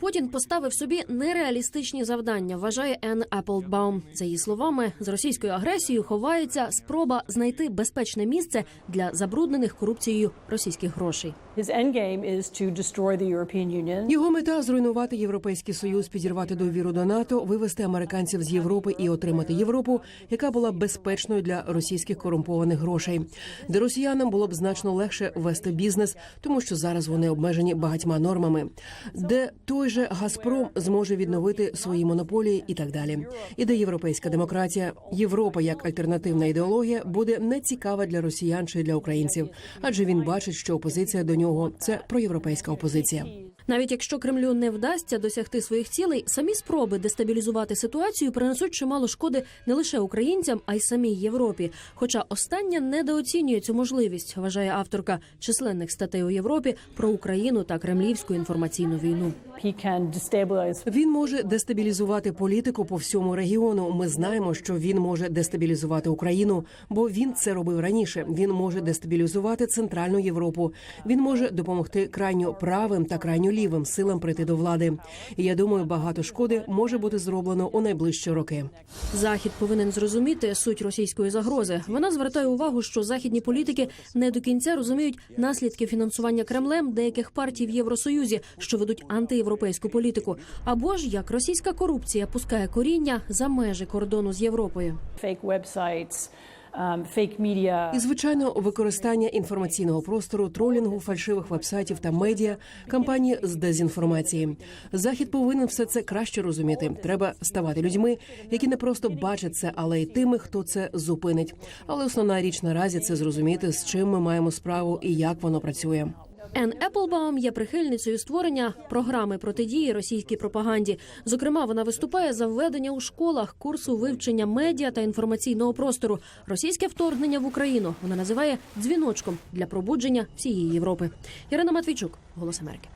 Путін поставив собі нереалістичні завдання. Вважає Енн Еплбаум. За її словами, з російською агресією ховається спроба знайти безпечне місце для забруднених корупцією російських грошей. Його мета зруйнувати європейський союз, підірвати довіру до НАТО, вивести американців з Європи і отримати Європу, яка була безпечною для російських корумпованих грошей, де росіянам було б значно легше вести бізнес, тому що зараз вони обмежені багатьма нормами, де той же Газпром зможе відновити свої монополії і так далі. І де європейська демократія, Європа як альтернативна ідеологія буде не цікава для росіян чи для українців, адже він бачить, що опозиція до нього це проєвропейська опозиція. Навіть якщо Кремлю не вдасться досягти своїх цілей, самі спроби дестабілізувати ситуацію принесуть чимало шкоди не лише українцям, а й самій Європі. Хоча остання недооцінює цю можливість, вважає авторка численних статей у Європі про Україну та кремлівську інформаційну війну. He Він може дестабілізувати політику по всьому регіону. Ми знаємо, що він може дестабілізувати Україну, бо він це робив раніше. Він може дестабілізувати центральну Європу. Він може допомогти крайньо правим та крайньо лівим силам прийти до влади. І я думаю, багато шкоди може бути зроблено у найближчі роки. Захід повинен зрозуміти суть російської загрози. Вона звертає увагу, що західні політики не до кінця розуміють наслідки фінансування Кремлем деяких партій в Євросоюзі, що ведуть антиєвропейську політику, або ж як російська корупція пускає коріння за межі кордону з Європою. fake websites, um, fake media. І звичайно, використання інформаційного простору, тролінгу, фальшивих вебсайтів та медіа, кампанії з дезінформації. Захід повинен все це краще розуміти. Треба ставати людьми, які не просто бачать це, але й тими, хто це зупинить. Але основна річ наразі це зрозуміти, з чим ми маємо справу і як воно працює. Ен Еплбаум є прихильницею створення програми протидії російській пропаганді. Зокрема, вона виступає за введення у школах курсу вивчення медіа та інформаційного простору. Російське вторгнення в Україну вона називає дзвіночком для пробудження всієї Європи. Ірина Матвійчук, Голос Америки.